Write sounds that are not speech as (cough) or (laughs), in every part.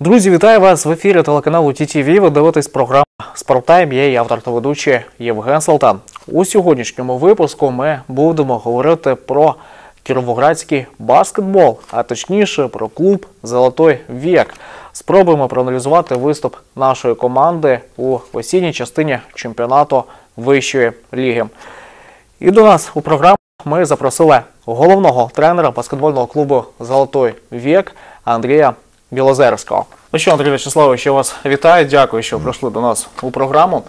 Друзі, вітаю вас в ефірі телеканалу ТТВ. Ви дивитесь програму «Спорттайм». Я її автор та ведучий Євген Салтан. У сьогоднішньому випуску ми будемо говорити про кіровоградський баскетбол, а точніше про клуб Золотой вік. Спробуємо проаналізувати виступ нашої команди у осінній частині чемпіонату вищої ліги. І до нас у програму ми запросили головного тренера баскетбольного клубу Золотой вік Андрія Білозерського. Ну що, Андрій Вячеславович, я вас вітаю. Дякую, що прийшли до нас у програму.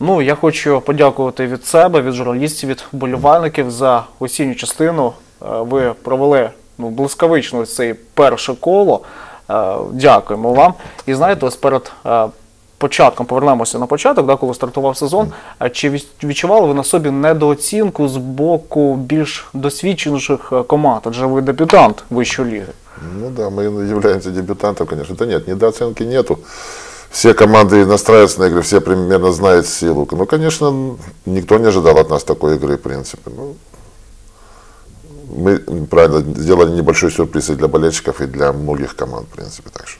Ну, я хочу подякувати від себе, від журналістів, від вболівальників за осінню частину. Е, Ви провели ну, блискавично цей перше коло. Е, Дякуємо вам. І знаєте, ось перед е, початком повернемося на початок, да, коли стартував сезон. Чи від- відчували ви на собі недооцінку з боку більш досвідченіших команд? Адже ви дебютант вищої ліги. Ну да, мы являемся дебютантом, конечно. Да нет, недооценки нету. Все команды настраиваются на игры, все примерно знают силу. Ну, конечно, никто не ожидал от нас такой игры, в принципе. Ну, мы, правильно, сделали небольшой сюрприз и для болельщиков, и для многих команд, в принципе. Так что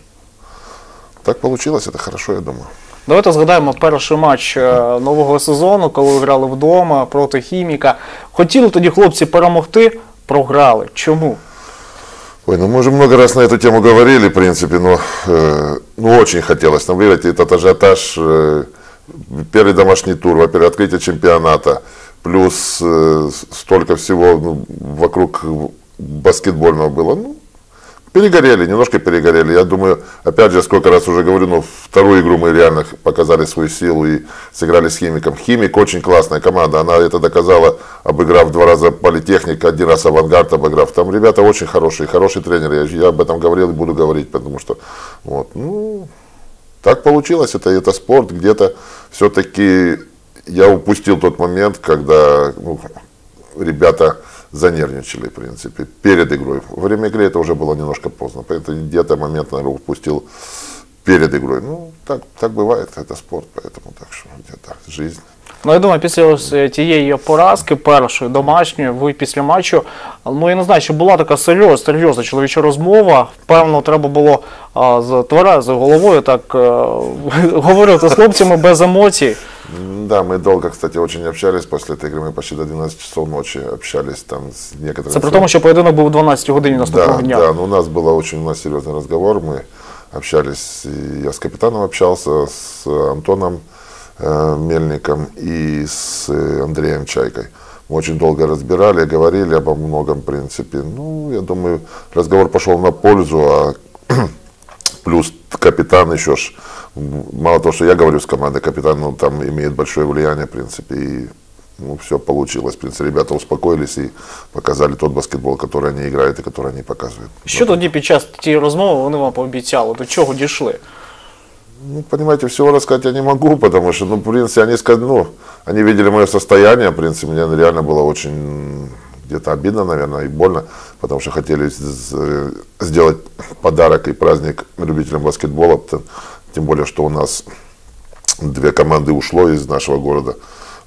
так получилось, это хорошо, я думаю. Давайте згадаємо перший матч е, нового сезону, коли ви грали вдома проти хіміка. Хотіли тоді хлопці перемогти, програли. Чому? Ой, ну мы уже много раз на эту тему говорили, в принципе, но э, ну, очень хотелось нам выиграть этот ажиотаж. Э, первый домашний тур, во-первых, открытие чемпионата, плюс э, столько всего ну, вокруг баскетбольного было. Ну, перегорели, немножко перегорели. Я думаю, опять же, сколько раз уже говорю, но вторую игру мы реально показали свою силу и сыграли с Химиком. Химик очень классная команда, она это доказала, обыграв два раза Политехник, один раз Авангард обыграв. Там ребята очень хорошие, хороший тренер, я, я об этом говорил и буду говорить, потому что, вот, ну, так получилось, это, это спорт, где-то все-таки я упустил тот момент, когда ну, ребята занервничали, в принципе, перед игрой. Во время игры это уже было немножко поздно, поэтому где-то момент, наверное, упустил перед игрой. Ну, так, так бывает, это спорт, поэтому так что где-то жизнь. Ну, я думаю, після ось е, тієї поразки першої домашньої, ви після матчу, ну я не знаю, чи була така серйозна, серйозна чоловіча розмова. Певно, треба було а, з тверезою головою так е, (laughs) говорити з хлопцями без емоцій. Да, мы долго, кстати, очень общались после этой игры, мы почти до 12 часов ночи общались там с некоторыми... Це при тому, що поєдинок був о 12 годині наступного Да, дня. да, но у нас был очень у нас серьезный разговор, мы общались, я с капитаном общался, с Антоном э, Мельником и с э, Андреем Чайкой. Мы очень долго разбирали, говорили обо многом, в принципе. Ну, я думаю, разговор пошел на пользу, а (clears throat) плюс капитан еще ж, м, мало того, что я говорю с командой, капитан ну, там имеет большое влияние, в принципе, и ну, все получилось. В принципе, ребята успокоились и показали тот баскетбол, который они играют и который они показывают. Що тоді під час тієї розмови вони вам пообіцяли? До чого дійшли? Ну, понимаете, всего рассказать я не могу, потому что, ну, в принципе, они, ска- ну, они видели мое состояние, в принципе, мне реально было очень где-то обидно, наверное, и больно, потому что хотели э, сделать подарок и праздник любителям баскетбола, тем более, что у нас две команды ушло из нашего города.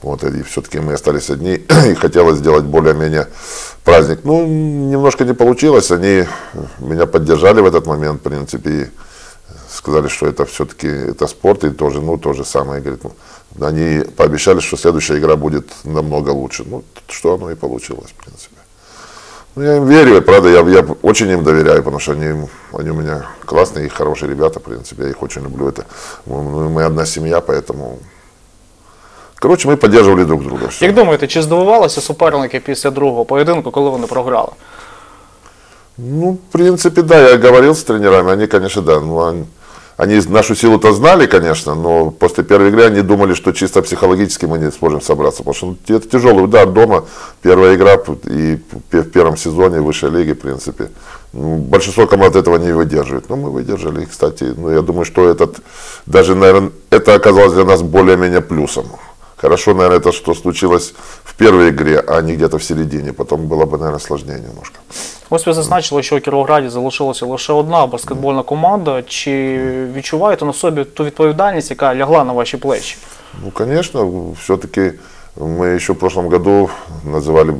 Вот, и все-таки мы остались одни, (clears throat) и хотелось сделать более-менее праздник. Ну, немножко не получилось, они меня поддержали в этот момент, в принципе, и сказали, что это все-таки это спорт, и тоже, ну, то же самое, говорит, ну, они пообещали, что следующая игра будет намного лучше. Ну, что оно и получилось, в принципе. Ну, я им верю, правда, я, я очень им доверяю, потому что они, они у меня классные и хорошие ребята, в принципе, я их очень люблю. Это, мы, мы одна семья, поэтому... Короче, мы поддерживали друг друга. всё. Як думаєте, чи здивувалися суперники після другого поєдинку, коли вони програли? Ну, в принципе, да, я говорил с тренерами, они, конечно, да, ну, они, нашу силу-то знали, конечно, но после первой игры они думали, что чисто психологически мы не сможем собраться, потому что ну, это тяжелый удар дома, первая игра и в первом сезоне высшей лиги, в принципе. Ну, большинство команд этого не выдерживает, но мы выдержали, кстати, ну, я думаю, что этот, даже, наверное, это оказалось для нас более-менее плюсом. Хорошо, наверное, это что случилось в первой игре, а не где-то в середине. Потом было бы, наверное, сложнее немножко. Ось ви зазначили, що у Кіровограді залишилася лише одна баскетбольна команда. Чи відчуваєте на собі ту відповідальність, яка лягла на ваші плечі? Ну, конечно, все-таки мы еще в прошлом году называли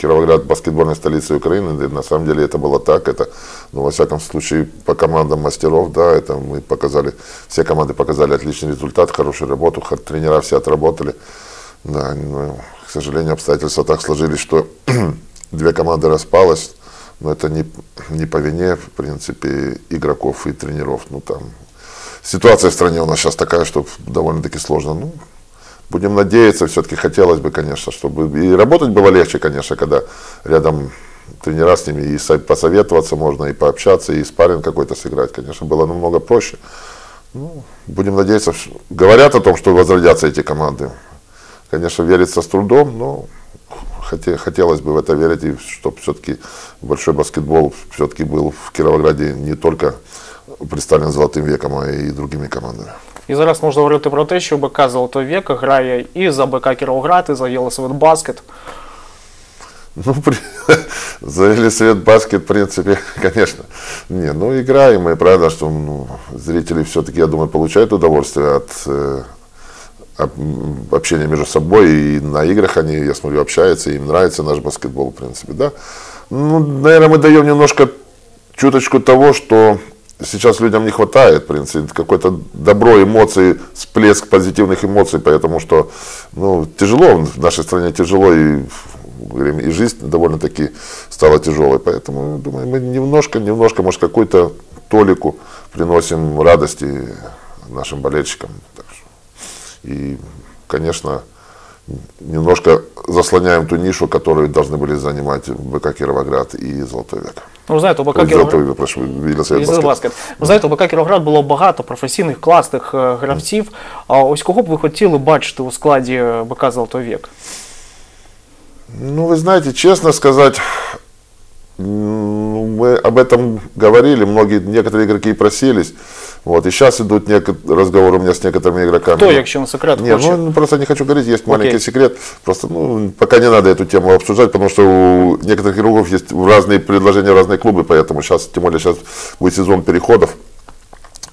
Кировоград баскетбольной столицей Украины, на самом деле это было так, это, ну, во всяком случае, по командам мастеров, да, это мы показали, все команды показали отличный результат, хорошую работу, тренера все отработали, да, но, к сожалению, обстоятельства так сложились, что (clears throat) две команды распалось, но это не, не по вине, в принципе, игроков и тренеров, ну, там, ситуация в стране у нас сейчас такая, что довольно-таки сложно, ну, Будем надеяться, все-таки хотелось бы, конечно, чтобы и работать было легче, конечно, когда рядом тренера с ними, и посоветоваться можно, и пообщаться, и спарринг какой-то сыграть, конечно, было намного проще. Ну, будем надеяться, говорят о том, что возродятся эти команды. Конечно, верится с трудом, но хотелось бы в это верить, и чтобы все-таки большой баскетбол все-таки был в Кировограде не только представлен золотым веком, а и другими командами. І зараз можна говорити про те, що БК Золотой вік грає і за БК Кіровоград, і за Єлисавет Баскет. Ну, при... (laughs) за Елисавет Баскет, в принципе, (laughs) конечно. Не, ну, играем, и правда, что ну, зрители все-таки, я думаю, получают удовольствие от э, общения между собой, и на играх они, я смотрю, общаются, им нравится наш баскетбол, в принципе, да. Ну, наверное, мы даем немножко чуточку того, что сейчас людям не хватает, в принципе, какое-то добро, эмоции, всплеск позитивных эмоций, потому что, ну, тяжело, в нашей стране тяжело, и, и жизнь довольно-таки стала тяжелой, поэтому, думаю, мы немножко, немножко, может, какую-то толику приносим радости нашим болельщикам. И, конечно, немножко заслоняем ту нишу, которую должны были занимать БК Кировоград и Золотой век. Ну, ви знаєте, у БК Кіровоград... прошу, баскет. Ви знаєте, у БК Кіровоград було багато професійних класних е, гравців. А ось кого б ви хотіли бачити у складі е, БК Золотой век? Ну, вы знаете, честно сказать, мы об этом говорили, многие, некоторые игроки просились. Вот, и сейчас идут разговоры у меня с некоторыми игроками. Кто, якщо не секрет? Нет, ну просто не хочу говорить, есть маленький Окей. секрет. Просто ну, пока не надо эту тему обсуждать, потому что у некоторых игроков есть разные предложения, разные клубы, поэтому сейчас, тем более сейчас будет сезон переходов.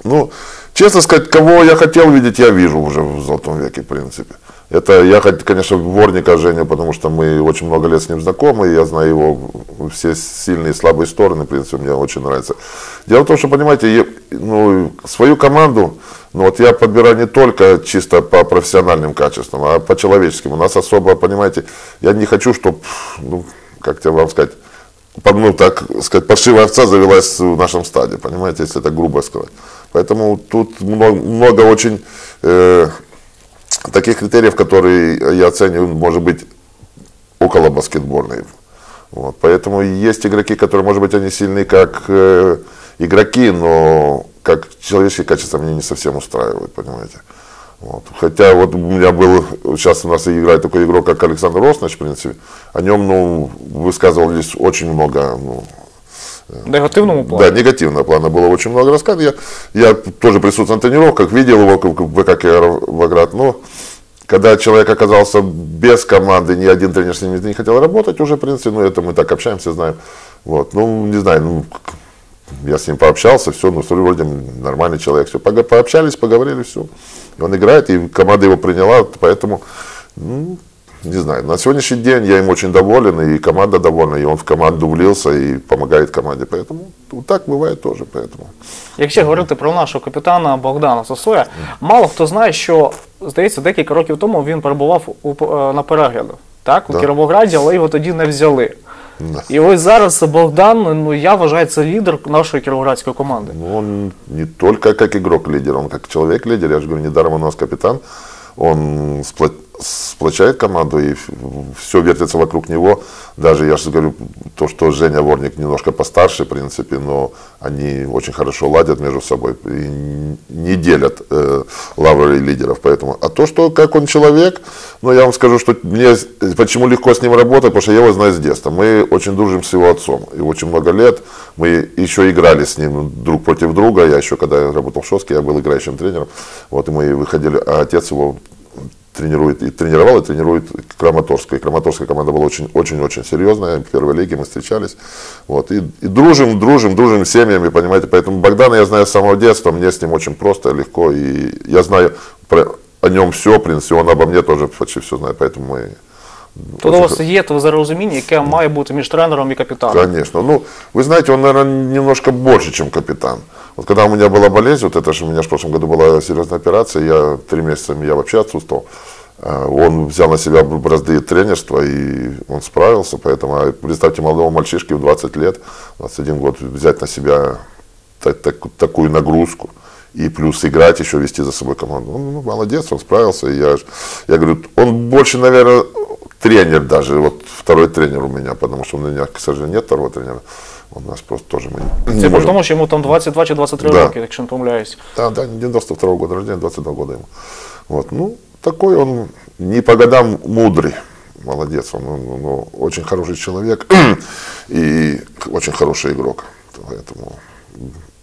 Ну, честно сказать, кого я хотел видеть, я вижу уже в Золотом веке, в принципе. Это я, конечно, Ворника Женю, потому что мы очень много лет с ним знакомы, я знаю его все сильные и слабые стороны, в принципе, мне очень нравится. Дело в том, что, понимаете, ну, свою команду, ну, вот я подбираю не только чисто по профессиональным качествам, а по человеческим. У нас особо, понимаете, я не хочу, чтобы, ну, как тебе вам сказать, ну, так сказать, паршивая овца завелась в нашем стаде, понимаете, если это грубо сказать. Поэтому тут много, много очень э, таких критериев, которые я оцениваю, может быть, около баскетбольной. Вот. Поэтому есть игроки, которые, может быть, они сильны как э, игроки, но как человеческие качества мне не совсем устраивают, понимаете. Вот. Хотя вот у меня был, сейчас у нас играет такой игрок, как Александр Роснач, в принципе, о нем, ну, высказывались очень много, ну, негативному плане? Да, негативного плана было очень много рассказов. Я, я тоже присутствовал на тренировках, видел его в ВК Кировоград, но когда человек оказался без команды, ни один тренер с ним не хотел работать уже, в принципе, ну это мы так общаемся, знаем. Вот, ну, не знаю, ну, я с ним пообщался, все, ну, вроде нормальный человек, все, пообщались, поговорили, все. И он играет, и команда его приняла, поэтому, ну, не знаю, на сегодняшний день я им очень доволен, и команда довольна, и он в команду влился и помогает команде. Поэтому вот так бывает тоже. Поэтому. Якщо говорити про нашого капітана Богдана Сосоя, мало хто знає, що здається, декілька років тому він перебував у, е, на перегляду так, у да. Кіровограді, але його тоді не взяли. Да. І ось зараз Богдан, ну я вважаю, це лідер нашої кіровоградської команди. Ну, он не только как игрок лидер, он как человек лидер. Я же говорю, недаром у нас капитан. Он сплот сплочает команду, и все вертится вокруг него. Даже, я же говорю, то, что Женя Ворник немножко постарше, в принципе, но они очень хорошо ладят между собой и не делят э, лавры лидеров. Поэтому. А то, что как он человек, ну, я вам скажу, что мне почему легко с ним работать, потому что я его знаю с детства. Мы очень дружим с его отцом, и очень много лет. Мы еще играли с ним друг против друга. Я еще, когда я работал в Шоске, я был играющим тренером. Вот, и мы выходили, а отец его тренирует, и тренировал, и тренирует Краматорская. Краматорская команда была очень-очень серьезная, в первой лиге мы встречались. Вот, и, и дружим, дружим, дружим с семьями, понимаете. Поэтому Богдана я знаю с самого детства, мне с ним очень просто, легко. И я знаю про, о нем все, в принципе, он обо мне тоже почти все знает. Поэтому мы Тут у вас є то розуміння, яке має бути між тренером і капітаном. Конечно. Ну, вы знаете, он, наверное, немножко больше, чем капитан. Вот когда у меня была болезнь, вот это же у меня в прошлом году была серьезная операция, я три месяца я вообще отсутствовал. А, Он взял на себя бразды тренерства, и он справился. Поэтому, а представьте, молодого мальчишки в 20 лет, 21 год, взять на себя так- так- такую нагрузку. И плюс играть, еще вести за собой команду. Он ну, молодец, он справился. И я, ж- я говорю, он больше, наверное, тренер даже, вот второй тренер у меня, потому что у меня, к сожалению, нет второго тренера. У нас просто тоже мы не Це при можем. тому, що йому там 22 чи 23 Да. роки, якщо не помиляюсь. Да, да, 92 года рождения, 22 года ему. Вот, ну, такой он не по годам мудрый. Молодец, он, он, ну, очень хороший человек (clears throat) и очень хороший игрок. Поэтому,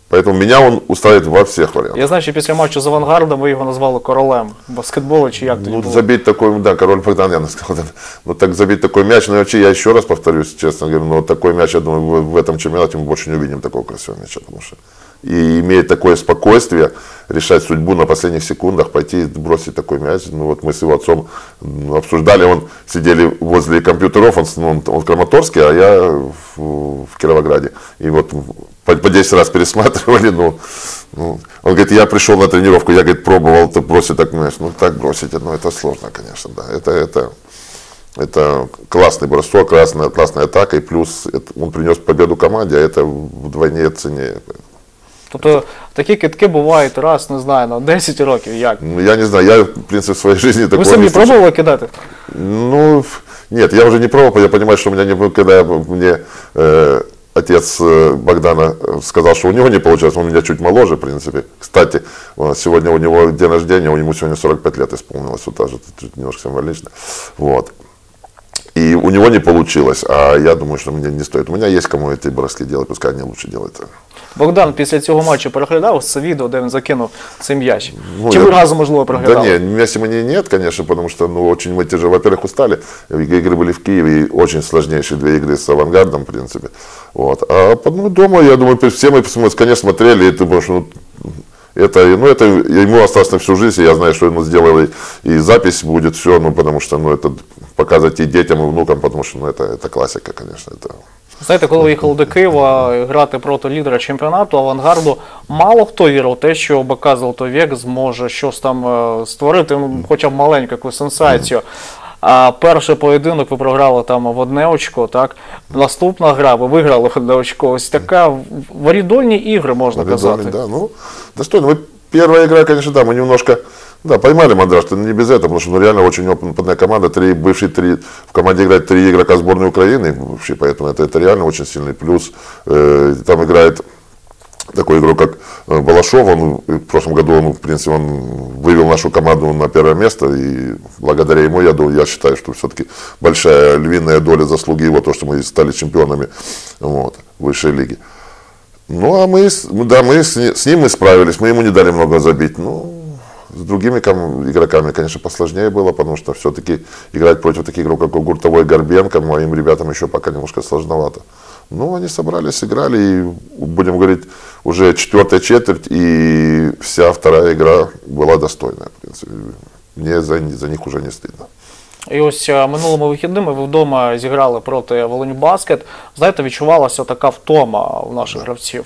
поэтому меня он устраивает во всех вариантах. Я знаю, що після матчу з авангардом ви його назвали королем баскетболу, чи як тоді Ну, було? забить такой, да, король Богдан, я сказал, да. ну так забить такой мяч, ну вообще я еще раз повторюсь, честно говоря, но такой мяч, я думаю, в, в этом чемпионате мы больше не увидим такого красивого мяча, потому что и имеет такое спокойствие решать судьбу на последних секундах, пойти и бросить такой мяч. Ну вот мы с его отцом обсуждали, он сидели возле компьютеров, он, ну, он, он в Краматорске, а я в, в Кировограде. И вот по, по 10 раз (laughs) пересматривали, ну, ну, он говорит, я пришел на тренировку, я, говорит, пробовал то бросить так мяч. Ну, так бросить, ну, это сложно, конечно, да. Это, это, это классный бросок, классная, классная атака, и плюс это, он принес победу команде, а это вдвойне ценнее. Тобто такі китки бувають раз, не знаю, на 10 років. Як? Ну, я не знаю, я, в принципе, в своей жизни Ви такого самі не слышал. пробували кидати? Ну, ф- нет, я уже не пробовал, я понимаю, что у меня не было, когда я- мне э, отец э, Богдана э, сказал, что у него не получилось, он меня чуть моложе, в принципе. Кстати, э, сегодня у него день рождения, у него сегодня 45 лет исполнилось, вот даже чуть немножко символично. Вот. И у него не получилось, а я думаю, что мне не стоит. У меня есть кому эти броски делать, пускай они лучше делают. Богдан після цього матчу переглядав ось це відео, де він закинув цей м'яч. Ну, Чи я- ви разом, можливо, Да переглядали? нет, вместе мы не, нет, конечно, потому что ну, очень мы тяжело. Во-первых, устали. Игры были в Киеве, и очень сложнейшие две игры с авангардом, в принципе. Вот. А по- ну, дома, я думаю, все мы, посмотрели, конечно, смотрели, и ты, потому что ну, это, ну, это ему осталось на всю жизнь, и я знаю, что ему сделали, и запись будет все, ну, потому что, ну, это показывать и детям, и внукам, потому что, ну, это, это классика, конечно, это Знаєте, коли ви їхали до Києва грати проти лідера чемпіонату авангарду, мало хто вірив в те, що БК Золотой вік зможе щось там е, створити, ну, хоча б маленьку якусь сенсацію. А перший поєдинок ви програли там в одне очко, так? Наступна гра, ви виграли в одне очко. Ось така в- варідольні ігри, можна Варидольный, казати. да, ну, достойно. Мы, первая игра, конечно, да, мы немножко, да, поймали мандраж, не без этого, потому что, ну, реально очень опытная команда, три, бывшие три, в команде играет три игрока сборной Украины, бывшие, поэтому это, это реально очень сильный плюс. Э, там играет такой игрок, как э, Балашов, он в прошлом году, он, в принципе, он вывел нашу команду на первое место, и благодаря ему, я, думаю, я считаю, что все-таки большая львиная доля заслуги его, то, что мы стали чемпионами вот, высшей лиги. Ну, а мы, да, мы с, с ним мы справились, мы ему не дали много забить. Ну, с другими ком- игроками, конечно, посложнее было, потому что все-таки играть против таких игроков, как Гуртовой, Горбенко, моим ребятам еще пока немножко сложновато. Ну, они собрались, сыграли, и, будем говорить, уже четвертая четверть, и вся вторая игра была достойная, в принципе. Мне за, за них уже не стыдно. І ось е, минулими вихідними ви вдома зіграли проти Волинь Баскет. Знаєте, відчувалася така втома у наших гравців.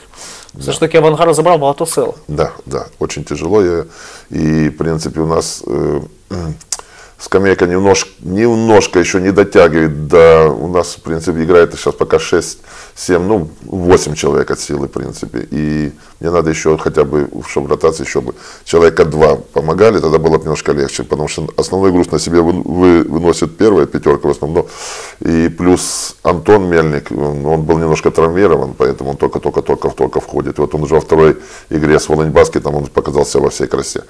Все ж таки авангард забрав багато сил. Да, да, очень тяжело. Я- И, в принципе, у нас э, скамейка немножко, немножко еще не дотягивает до... У нас, в принципе, играет сейчас пока 6, 7, ну, 8 человек от силы, в принципе. И мне надо еще хотя бы, чтобы ротации еще бы человека два помогали, тогда было бы немножко легче. Потому что основной груз на себе вы- вы- выносит первая пятерка в основном. И плюс Антон Мельник, он, был немножко травмирован, поэтому он только-только-только только входит. Вот он уже во второй игре с Волынь Баскетом, он показался во всей красе.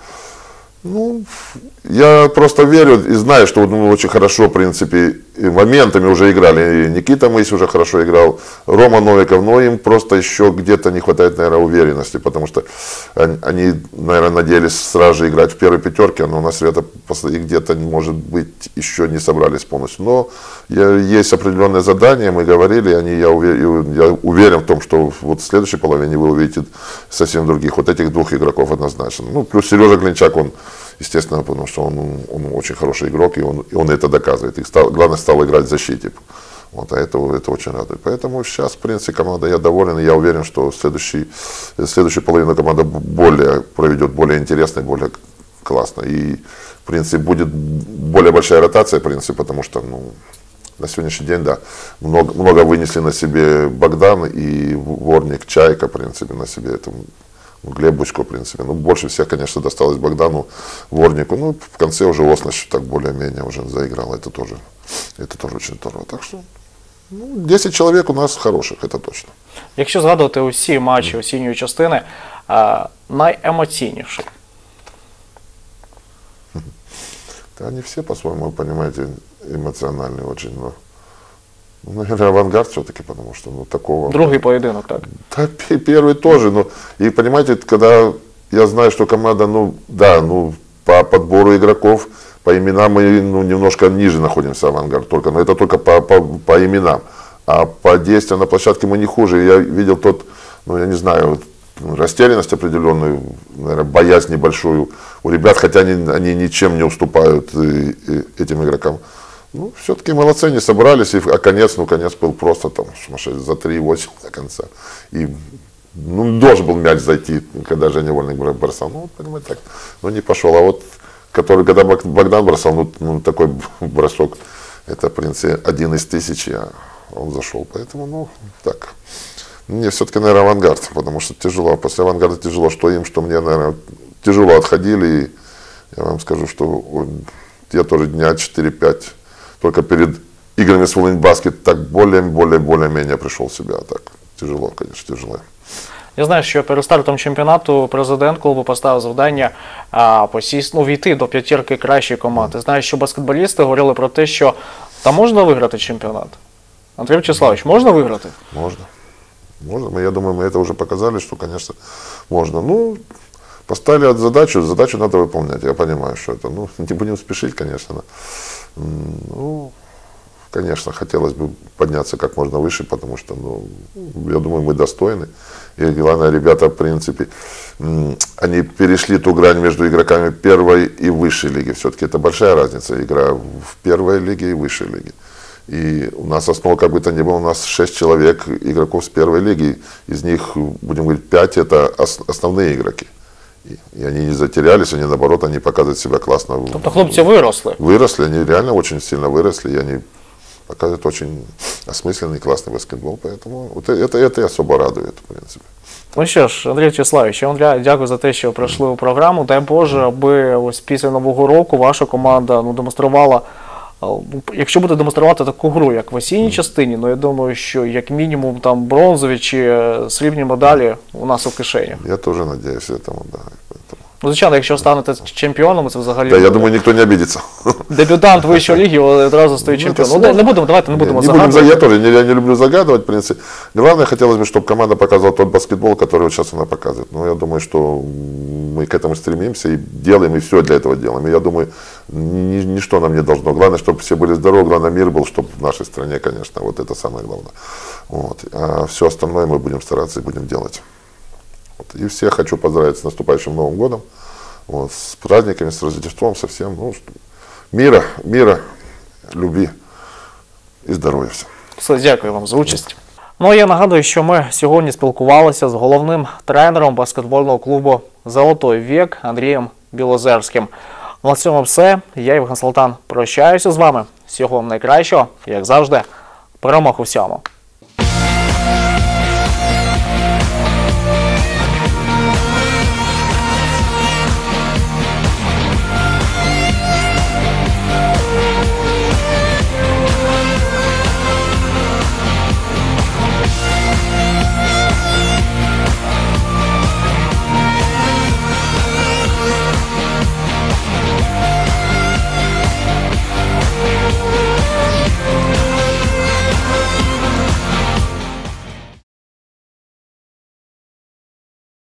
Ну, я просто верю и знаю, что мы очень хорошо, в принципе, моментами уже играли. И Никита Мысь уже хорошо играл, Рома Новиков, но им просто еще где-то не хватает, наверное, уверенности, потому что они, наверное, надеялись сразу же играть в первой пятерке, но у нас и где-то, может быть, еще не собрались полностью. Но есть определенные задания, мы говорили, они, я, уверен, я уверен в том, что вот в следующей половине вы увидите совсем других, вот этих двух игроков однозначно. Ну, плюс Сережа Глинчак, он естественно, потому что он, он очень хороший игрок, и он, и он это доказывает. И стал, главное, стал играть в защите. Вот, а это, это очень радует. Поэтому сейчас, в принципе, команда, я доволен, и я уверен, что следующий, следующую половину команда более проведет более интересно, более классно. И, в принципе, будет более большая ротация, в принципе, потому что, ну, на сегодняшний день, да, много, много вынесли на себе Богдан и Ворник, Чайка, в принципе, на себе это Глеб Бучко, в принципе. Ну, больше всех, конечно, досталось Богдану, Ворнику. Ну, в конце уже Оснащ так более-менее уже заиграл. Это тоже, это тоже очень здорово. Так что ну, 10 чоловік у нас хороших, це точно. Якщо згадувати усі матчі осінньої частини, а, найемоційніший. Да они все, по-своему, понимаете, эмоциональные очень, но, ну, наверное, авангард все-таки, потому что, ну, такого... Другий поєдинок, так. Да, первый тоже, но, и понимаете, когда я знаю, что команда, ну, да, ну, по подбору игроков, по именам мы ну, немножко ниже находимся авангард только, но это только по, по, по именам. А по действиям на площадке мы не хуже. Я видел тот, ну я не знаю, растерянность определенную, наверное, боязнь небольшую у ребят, хотя они, они ничем не уступают и, и этим игрокам. Ну, все-таки молодцы, они собрались, и, а конец, ну, конец был просто там сумасшедший, за 3-8 до конца. И ну, должен был мяч зайти, когда Женя Вольник бросал. Ну, понимаете, так, ну, не пошел. А вот который, когда Богдан бросал, ну, ну такой (laughs) бросок, это, в принципе, один из тысячи, а он зашел. Поэтому, ну, так. Мне все-таки, наверное, авангард, потому что тяжело. После авангарда тяжело, что им, что мне, наверное, тяжело отходили. И я вам скажу, что я тоже дня 4-5, только перед играми с Волынь Баскет так более-более более-менее пришел в себя. А так тяжело, конечно, тяжело. Я знаю, що перед стартом чемпіонату президент клубу поставив завдання а, посість, ну, війти до п'ятірки кращої команди. Знаю, що баскетболісти говорили про те, що там можна виграти чемпіонат. Андрій Вячеславович, можна виграти? Можна. Можно. Я думаю, мы это уже показали, что, конечно, можно. Ну, поставили задачу, задачу надо выполнять. Я понимаю, что это. Ну, не (laughs) будем спешить, конечно. Ну, конечно, хотелось бы подняться как можно выше, потому что, ну, я думаю, мы достойны. И главное, ребята, в принципе, они перешли ту грань между игроками первой и высшей лиги. Все-таки это большая разница, игра в первой лиге и высшей лиге. И у нас основа как бы то ни было, у нас 6 человек игроков с первой лиги. Из них, будем говорить, 5 это основные игроки И они не затерялись, они наоборот, они показывают себя классно. Тобто хлопці виросли. Выросли, они реально очень сильно выросли, и они показывает очень осмысленный, классный баскетбол. Поэтому вот это, это особо радует, в принципе. Ну що ж, Андрій Вячеславович, я вам дякую за те, що прийшли у програму. Дай Боже, аби ось після нового року ваша команда ну, демонструвала. Якщо буде демонструвати таку гру, як в осінній частині, ну я думаю, що як мінімум там бронзові чи срібні медалі у нас у кишені. Я теж сподіваюся, тому да. Ну, звичайно, якщо станете чемпіоном, це взагалі. Да, я думаю, ніхто не обидится. (laughs) Дебютант вищої ліги одразу стає чемпіоном. Ну, не будемо, давайте не будемо не загадувати. Будем, я тоже не, я не люблю загадывать, в принципе. Главное, хотелось бы, чтобы команда показывала тот баскетбол, который вот сейчас она показывает. Но я думаю, что мы к этому стремимся и делаем, и все для этого делаем. И я думаю, ни, ничто нам не должно. Главное, чтобы все были здоровы, главное, мир был, чтобы в нашей стране, конечно, вот это самое главное. Вот. А все остальное мы будем стараться и будем делать. Вот. И всех хочу поздравить с наступающим Новым годом. Вот, с праздниками, с Рождеством, со всем. Ну, мира, мира, любви і здоров'я. Все, дякую вам за участь. Ну я нагадую, що ми сьогодні спілкувалися з головним тренером баскетбольного клубу Золотой вік Андрієм Білозерським. На цьому все. Я Євген Салтан прощаюся з вами. Всього вам найкращого, як завжди, перемог у всьому.